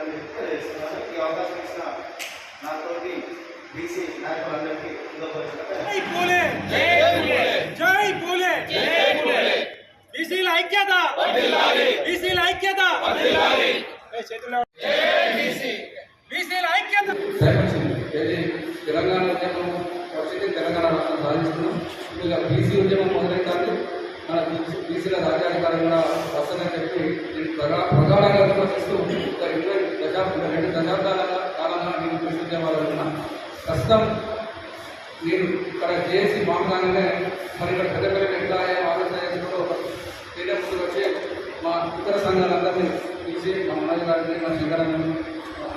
ఉందని తెలియజేస్తున్నాను ఈ అవకాశం ఇచ్చిన బీసీ నాయకులందరికీ బీసీల ఐక్యత! బీసీల ఐక్యత! బీసీల ఐక్యత! ఏది తెలంగాణ ఉద్యమం వచ్చింది తెలంగాణ రాష్ట్రం సాధించుకున్నాం. ఇక బీసీ ఉద్యమం మొదలైతే మన బీసీల రాజ్యాధికారం కూడా వస్తుందని చెప్పి నేను ప్రగా ప్రగాఢంగా విశ్వసిస్తూ ఒక ఇరవై దశాబ్ద రెండు దశాబ్దాల కాలంగా నేను బీసీ ఉద్యమాలు ఉన్నా ప్రస్తుతం నేను ఇక్కడ చేసి మామూలుగానే మరి ఇక్కడ పెద్ద పెద్ద ఎట్లా ఆలోచన చేసుకుంటూ తీరే ముందుకు వచ్చి మా ఇతర సంఘాలందరినీ పిలిచి మా మనోజ్ గారిని మా శంకరాన్ని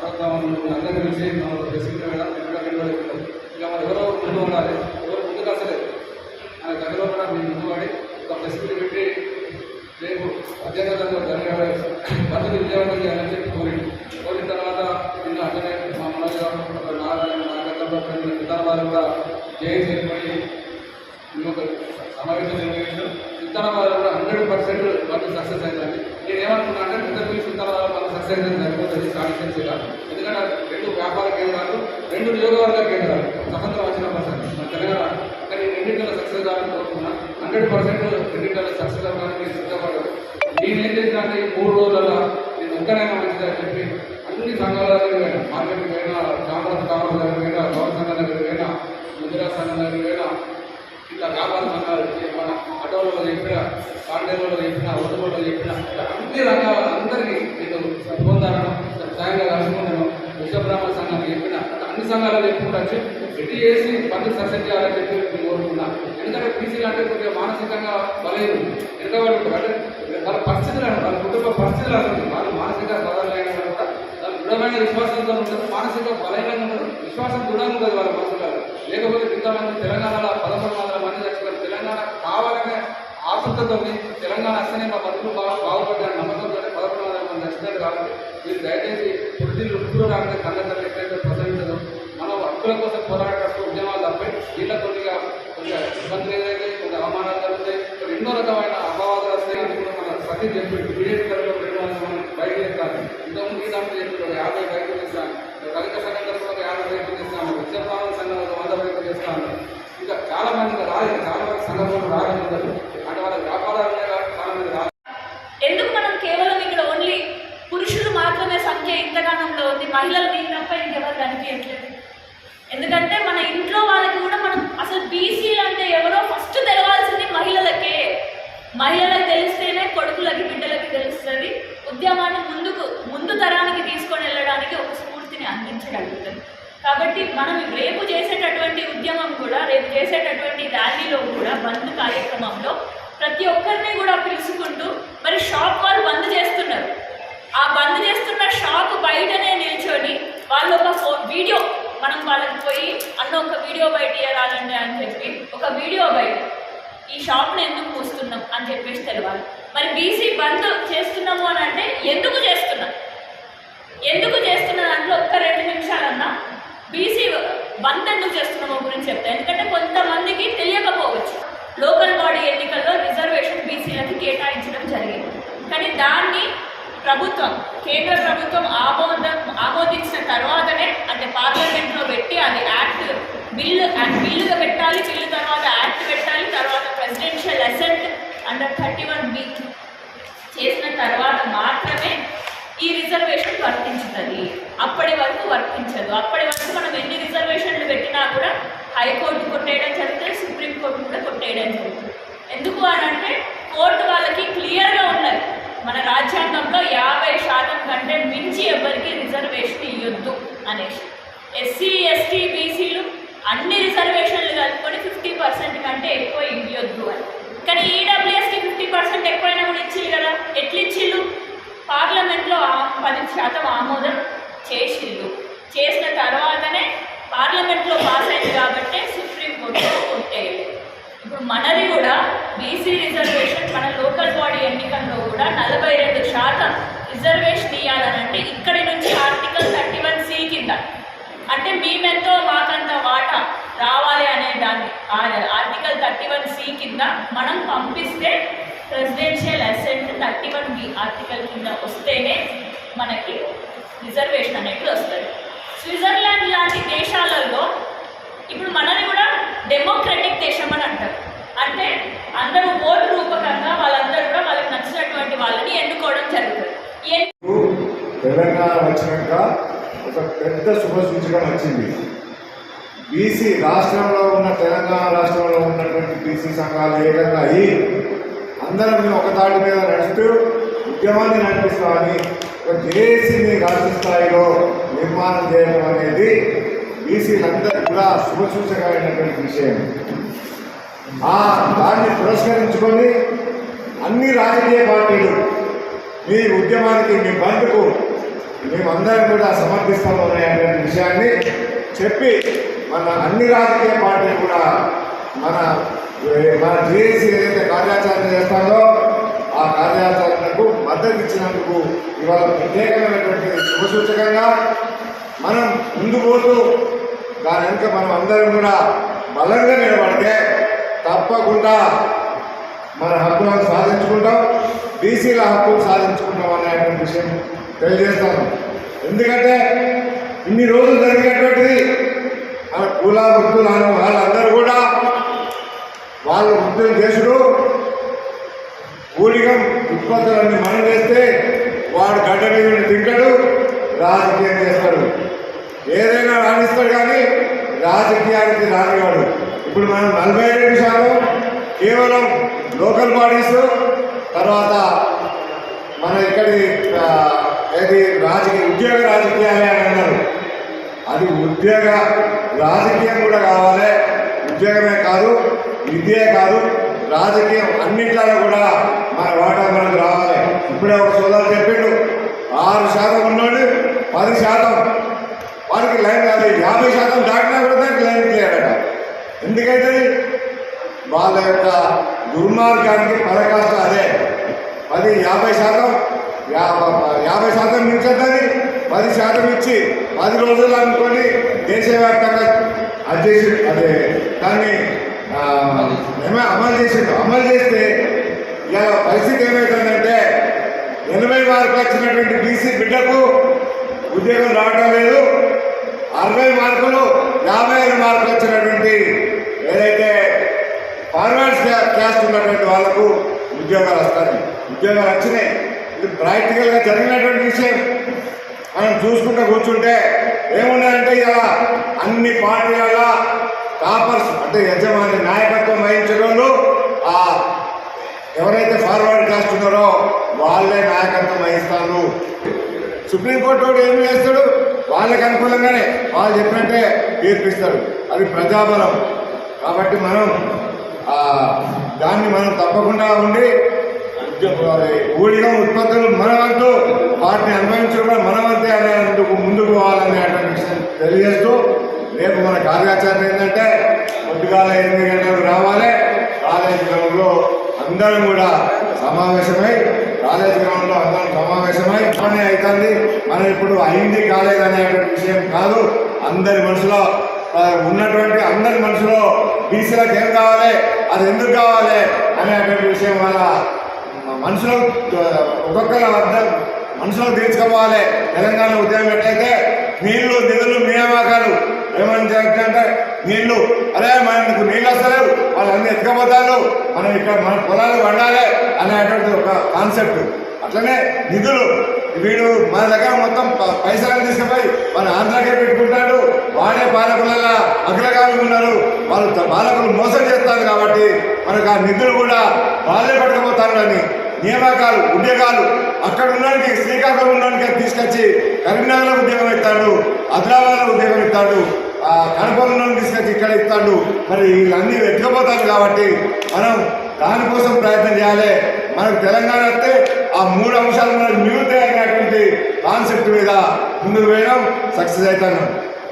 ఆరోగ్యం అందరినీ పిలిచి మా ప్రెసిడెంట్ మీద ఇక మరి ఎవరో ముందు ఉండాలి. ఎవరు ముందుకు అసలేదు ఆయన గదిలో కూడా మేము ముందు పడి ఒక ప్రెసిడెంట్ పెట్టి రేపు అధ్యయనంలో జరిగే పద్ధతి విజయవంతం చేయాలని వాళ్ళు కూడా జేఏసీ ఏర్పడి మేము ఒక సమావేశం నిర్వహించాం సిద్ధరాబాద్ కూడా హండ్రెడ్ పర్సెంట్ వాళ్ళు సక్సెస్ అయిందండి నేను ఏమనుకున్నా అంటే పెద్ద పిల్లలు వాళ్ళు సక్సెస్ అయింది సరిపోతుంది కాన్స్టిట్యున్సీగా ఎందుకంటే రెండు వ్యాపార కేంద్రాలు రెండు నియోగవర్గ కేంద్రాలు స్వతంత్రం వచ్చిన పర్సెంట్ మన తెలంగాణ. కానీ రెండింటిలో సక్సెస్ కావాలని కోరుకున్నా. హండ్రెడ్ పర్సెంట్ రెండింటిలో సక్సెస్ అవ్వడానికి నేను సిద్ధపడ్డాను నేనేం చేసిన అంటే ఈ మూడు రోజులలో నేను ఒక్కడైనా మంచిదని చెప్పి అన్ని సంఘాల దగ్గర పోయినా మార్కెట్కి పోయినా కామరాజ్ కామరాజ్ దగ్గర ముద్రా సంఘం ఇట్లా వ్యాపార సంఘాలు మన ఆటోలలో చెప్పిన కాంటైనర్లో చెప్పిన ఓటులో చెప్పిన ఇట్లా అన్ని రకాల అందరికీ నేను పొందాలను సాయంగా కలుసుకున్నాను విశ్వబ్రాహ్మణ సంఘం చెప్పిన అన్ని సంఘాలు చెప్పుకుంటూ వచ్చి ఎట్టి చేసి పనులు సక్సెస్ చేయాలని చెప్పి నేను కోరుకున్నా. ఎందుకంటే పీసీలు అంటే కొద్దిగా మానసికంగా బలేదు ఎంతవరకు అంటే వాళ్ళ పరిస్థితులు అంటే వాళ్ళ కుటుంబ పరిస్థితులు అంటే వాళ్ళు మానసిక బలమైన వాళ్ళు కూడా వాళ్ళు దృఢమైన విశ్వాసంతో ఉంటారు మానసిక బలమైన ఉంటారు విశ్వాసం దృఢంగా ఉంటుంది వాళ్ళ మనసులో. లేకపోతే ఇంతమంది తెలంగాణలో పదమూడు వందల మంది చచ్చిపోయారు. తెలంగాణ కావాలనే ఆసక్తితో తెలంగాణ వస్తేనే మా బతులు బాగా బాగుపడ్డారు నమ్మకంతో పదకొండు వందల మంది చచ్చిపోయారు కాబట్టి మీరు దయచేసి పుట్టిల్లు ఉప్పుడు రాకుండా కళ్ళందరూ ఎక్కడైతే ప్రసవించదు మనం హక్కుల కోసం పోరాటప్పుడు ఉద్యమాలు తప్పాయి వీళ్ళ కొద్దిగా కొద్దిగా ఇబ్బందులు ఏదైతే కొద్దిగా అవమానాలు జరుగుతాయి ఎన్నో రకమైన అపవాదాలు వస్తాయి అది కూడా మన సతీ చెప్పి బీజేపీ బయట రెండు చేస్తాను ఇంతకుముందు ఈ దాంట్లో చెప్పి యాభై బయటకు చేస్తాను దళిత సంఘం తరఫున యాభై బయటకు చేస్తాను విద్యాపాలన సంఘం వంద బయటకు చేస్తాను ఇంకా చాలా మంది రాలేదు. చాలా మంది సంఘంలో రాలేదు అంటే వాళ్ళ వ్యాపారాలు చాలా మంది రాలేదు. ఎందుకు మనం కేవలం ఇక్కడ ఓన్లీ పురుషులు మాత్రమే సంఖ్య ఇంతగానంలో ఉంది? మహిళలు దీని తప్ప ఇంకెవరు కనిపించట్లేదు. ఎందుకంటే మన ఇంట్లో వాళ్ళకి కూడా మనం అసలు బీసీలు అంటే ఎవరో ఫస్ట్ తెలవాల్సింది మహిళలకే. మహిళలకు తెలుసు కొడుకులకి బిడ్డలకి తెలుస్తుంది ఉద్యమాన్ని ముందుకు ముందు తరానికి తీసుకొని వెళ్ళడానికి ఒక స్ఫూర్తిని అందించగలుగుతుంది కాబట్టి మనం రేపు చేసేటటువంటి ఉద్యమం కూడా రేపు చేసేటటువంటి ర్యాలీలో కూడా బంద్ కార్యక్రమంలో ప్రతి ఒక్కరిని కూడా పిలుచుకుంటూ మరి షాప్ వాళ్ళు బంద్ చేస్తున్నారు. ఆ బంద్ చేస్తున్న షాప్ బయటనే నిల్చొని వాళ్ళు ఒక వీడియో మనం వాళ్ళకి పోయి అన్న ఒక వీడియో బయట ఇవ్వాలండి అని చెప్పి ఒక వీడియో బయట ఈ షాప్ని ఎందుకు మూస్తున్నాం? అని చెప్పేసి తెలవాలి. మరి బీసీ బంద్ చేస్తున్నాము అని అంటే ఎందుకు చేస్తున్నాం? ఎందుకు చేస్తున్న దాంట్లో ఒక్క రెండు నిమిషాలన్నా బీసీ బంద్ ఎందుకు చేస్తున్నామో గురించి చెప్తాను ఎందుకంటే కొంతమందికి తెలియకపోవచ్చు. లోకల్ బాడీ ఎన్నికల్లో రిజర్వేషన్ బీసీలకు కేటాయించడం జరిగింది. కానీ దాన్ని ప్రభుత్వం కేంద్ర ప్రభుత్వం ఆమోదం ఆమోదించిన తర్వాతనే అంటే పార్లమెంట్లో పెట్టి అది యాక్ట్ బిల్లు యాక్ట్ బిల్లుగా పెట్టాలి బిల్లు తర్వాత యాక్ట్ పెట్టాలి తర్వాత presidential assent under thirty one B చేసిన తర్వాత మాత్రమే ఈ రిజర్వేషన్ వర్తించుతుంది. అప్పటి వరకు వర్తించదు. అప్పటి వరకు మనం ఎన్ని రిజర్వేషన్లు పెట్టినా కూడా హైకోర్టు కొట్టేయడం జరుగుతుంది సుప్రీంకోర్టు కూడా కొట్టేయడం జరుగుతుంది. ఎందుకు అని అంటే కోర్టు వాళ్ళకి క్లియర్గా ఉన్నది. మన రాజ్యాంగంలో యాభై శాతం కంటే మించి ఎవరికి రిజర్వేషన్ ఇవ్వద్దు అనేసి. ఎస్సీ ఎస్టీ బీసీలు అన్ని రిజర్వేషన్లు కలుపుకొని ఫిఫ్టీ పర్సెంట్ కంటే ఎక్కువ ఇవ్వద్దు అని. కానీ ఈడబ్ల్యూఎస్కి ఫిఫ్టీ పర్సెంట్ ఎక్కువైనా కూడా ఇచ్చిల్లు కదా. ఎట్లు ఇచ్చిళ్ళు పార్లమెంట్లో పది శాతం ఆమోదం చేసిండు చేసిన తర్వాతనే పార్లమెంట్లో పాస్ అయింది కాబట్టి సుప్రీంకోర్టులో కొట్టేయాలి ఇప్పుడు మనది కూడా బీసీ రిజర్వేషన్ మన లోకల్ బాడీ ఎన్నికల్లో కూడా నలభై రెండు శాతం రిజర్వేషన్ ఇవ్వాలనంటే ఇక్కడి నుంచి ఆర్టికల్ థర్టీ వన్ సి కింద. అంటే మేమెంతో మాకంత వాటా రావాలి అనే దాన్ని ఆర్టికల్ థర్టీ వన్ సి కింద మనం పంపిస్తే presidential assent thirty one B article కింద వస్తేనే మనకి రిజర్వేషన్ అనేది వస్తుంది. స్విట్జర్లాండ్ లాంటి దేశాలలో ఇప్పుడు మనని కూడా డెమోక్రటిక్ దేశం అని అంటారు. అంటే అందరూ ఓటు రూపకంగా వాళ్ళందరూ కూడా వాళ్ళకి నచ్చినటువంటి వాళ్ళని ఎన్నుకోవడం జరుగుతుంది. తెలంగాణ వచ్చినాక ఒక పెద్ద శుభసూచకం వచ్చింది. బీసీ రాష్ట్రంలో ఉన్న తెలంగాణ రాష్ట్రంలో ఉన్నటువంటి బీసీ సంఘాలు ఏకంగా అయ్యి అందరం ఒక తాటి మీద నడుస్తూ ఉద్యమాన్ని నడిపిస్తామని ఒక జేసీని రాష్ట్ర స్థాయిలో నిర్మాణం చేయడం అనేది బీసీలందరూ కూడా శుభసూచకమైనటువంటి విషయం. ఆ దాన్ని పురస్కరించుకొని అన్ని రాజకీయ పార్టీలు మీ ఉద్యమానికి మీ బంధుకు మేమందరం కూడా సమర్థిస్తాము అనేటువంటి విషయాన్ని చెప్పి మన అన్ని రాజకీయ పార్టీలు కూడా మన మన జేఏసీ ఏదైతే కార్యాచరణ చేస్తారో ఆ కార్యాచరణకు మద్దతు ఇచ్చినందుకు ఇవాళ ప్రత్యేకమైనటువంటి శుభసూచకంగా మనం ముందు పోతూ దాని వెనుక మనం అందరం కూడా బలంగా నిలబడితే తప్పకుండా మన హక్కులను సాధించుకుంటాం బీసీల హక్కులు సాధించుకుంటాం అనేటువంటి విషయం తెలియజేస్తాను. ఎందుకంటే ఇన్ని రోజులు జరిగినటువంటిది మన కుల వృత్తులు వాళ్ళందరూ కూడా వాళ్ళు ఉద్యోగం చేసుడు కూలిగా ఉత్పత్తులన్నీ మనం చేస్తే వాడు గడ్డ మీద తింటాడు రాజకీయం చేస్తాడు. ఏదైనా రాణిస్తాడు కానీ రాజకీయానికి రానివాడు. ఇప్పుడు మనం నలభై ఐదు శాతం కేవలం లోకల్ బాడీస్ తర్వాత మన ఇక్కడి ఏది రాజకీయ ఉద్యోగ రాజకీయాలే అని అన్నారు. అది ఉద్యోగ రాజకీయం కూడా కావాలి. ఉద్యోగమే కాదు విద్యే కాదు రాజకీయం అన్నిట్లలో కూడా మన వాటా మనకు రావాలి. ఇప్పుడే ఒక సోదరు చెప్పిండు ఆరు శాతం ఉన్నాడు పది శాతం. వారికి లైన్ కాదు యాభై శాతం దాటినా కూడా దానికి లైన్ క్లియర్ ఎందుకైతే? వాళ్ళ యొక్క దుర్మార్గానికి పరకాష్ట అదే. పది యాభై శాతం యా- యాభై శాతం మించద్దని పది శాతం ఇచ్చి పది రోజులు అనుకొని దేశవ్యాప్తంగా అది అదే దాన్ని అమలు చేసిండు అమలు చేస్తే ఇలా పరిస్థితి ఏమవుతుందంటే ఎనభై మార్కులు వచ్చినటువంటి బీసీ బిడ్డకు ఉద్యోగం రావడం లేదు. అరవై మార్కులు యాభై ఐదు మార్కులు వచ్చినటువంటి ఏదైతే ఫార్వర్డ్స్ క్యాస్ట్ ఉన్నటువంటి వాళ్ళకు ఉద్యోగాలు వస్తాయి. ఉద్యోగాలు వచ్చినాయి. ఇది ప్రాక్టికల్గా జరిగినటువంటి విషయం. మనం చూసుకుంటూ కూర్చుంటే ఏమున్నాయంటే ఇలా అన్ని పార్టీల యజమాని నాయకత్వం వహించడంలో ఆ ఎవరైతే ఫార్వర్డ్ కాస్ట్ ఉన్నారో వాళ్ళే నాయకత్వం వహిస్తారు. సుప్రీంకోర్టు వాడు ఏం చేస్తాడు? వాళ్ళకి అనుకూలంగానే వాళ్ళు చెప్పినట్టే తీర్పిస్తాడు అది ప్రజాబలం. కాబట్టి మనం దాన్ని మనం తప్పకుండా ఉండి ఉద్యోగ- ఊడిగం ఉత్పత్తులు మనమంటూ వాటిని అనుభవించడం మనమంతే అనేందుకు ముందుకు పోవాలనే అటువంటి విషయం తెలియజేస్తూ రేపు మన కార్యాచరణ ఏంటంటే పొద్దుగాల ఎనిమిది గంటలకు రావాలి. కాలేజ్ గ్రౌండ్లో అందరం కూడా సమావేశమై కాలేజ్ గ్రౌండ్లో అందరం సమావేశమై పని అవుతుంది. మనం ఇప్పుడు అయింది కాలేదు అనేటువంటి విషయం కాదు. అందరి మనసులో ఉన్నటువంటి అందరి మనసులో బీసీలకు ఏం కావాలి? అది ఎందుకు కావాలి? అనేటువంటి విషయం వల్ల మనసులో ఆ, ఒక్కొక్కరి వద్ద మనసులో తీర్చుకోవాలి. తెలంగాణ ఉద్యమం ఎట్లయితే నీళ్ళు నిధులు నియామకాలు ఏమని అంటే నీళ్ళు అరే మనకు నీళ్ళు వస్తలేవు వాళ్ళన్నీ ఎత్తుకపోతారు. మనం ఇక్కడ మన పొలాలు వండాలి అనేటువంటి ఒక కాన్సెప్ట్ అట్లనే నిధులు. వీడు మన దగ్గర మొత్తం పైసలను పైసలు తీసుకుపోయి మన ఆంధ్రాకే పెట్టుకుంటాడు. వాడే పాలకులలో అగ్రగామి ఉన్నారు. వాళ్ళు బాలకులు పాలకులు మోసం చేస్తారు కాబట్టి మనకు ఆ నిధులు కూడా వాళ్ళే పట్టుకుపోతారు అని నియామకాలు ఉద్యోగాలు అక్కడ ఉండడానికి శ్రీకాకుళం ఉన్నవాడికి తీసుకొచ్చి కరీంనగర్లో ఉద్యోగం ఇస్తాడు హైదరాబాద్లో ఉద్యోగం ఇస్తాడు. ఆ తీసుకొచ్చి ఇక్కడ ఇస్తాడు. మరి వీళ్ళన్నీ వెతకపోతారు కాబట్టి మనం దానికోసం ప్రయత్నం చేయాలి. మనకు తెలంగాణ వస్తే ఆ మూడు అంశాలు మనకు న్యూట్ అయినటువంటి కాన్సెప్ట్ మీద ముందుకు వేయడం సక్సెస్ అవుతాను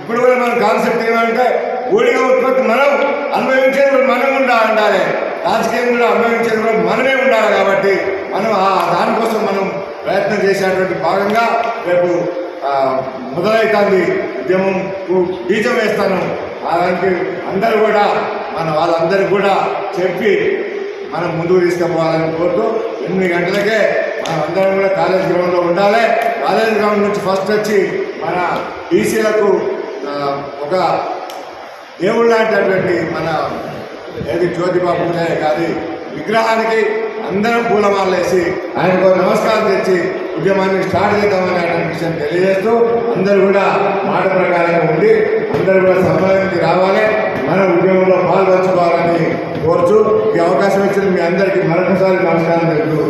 ఇప్పుడు కూడా మన కాన్సెప్ట్ ఏమంటే ఊడిగా ఉత్పత్తి మనం అనుభవించేది కూడా మనం ఉండా ఉండాలి రాజకీయం కూడా అనుభవించేది కూడా మనమే ఉండాలి కాబట్టి మనం ఆ దానికోసం మనం ప్రయత్నం చేసేటువంటి భాగంగా రేపు మొదలవుతుంది ఉద్యమం బీజం వేస్తాను. అలాంటి అందరూ కూడా మన వాళ్ళందరికీ కూడా చెప్పి మనం ముందుకు తీసుకుపోవాలని కోరుతూ ఎనిమిది గంటలకే మనం అందరం కూడా కాలేజ్ గ్రౌండ్లో ఉండాలి. కాలేజ్ గ్రౌండ్ నుంచి ఫస్ట్ వచ్చి మన బీసీలకు ఒక దేవుడు లాంటిటువంటి మన ఏది జ్యోతిబాబు పూజే విగ్రహానికి అందరం పూలమాలలు వేసి ఆయనకు నమస్కారం తెచ్చి ఉద్యమాన్ని స్టార్ట్ చేద్దామనే విషయం తెలియజేస్తూ అందరూ కూడా మాట ప్రకారంగా ఉండి అందరూ కూడా సంబంధించి రావాలి మన ఉద్యమంలో పాల్పంచుకోవాలని కోరుచు ఈ అవకాశం ఇచ్చిన మీ అందరికీ మరొకసారి నమస్కారం తెలుపుతూ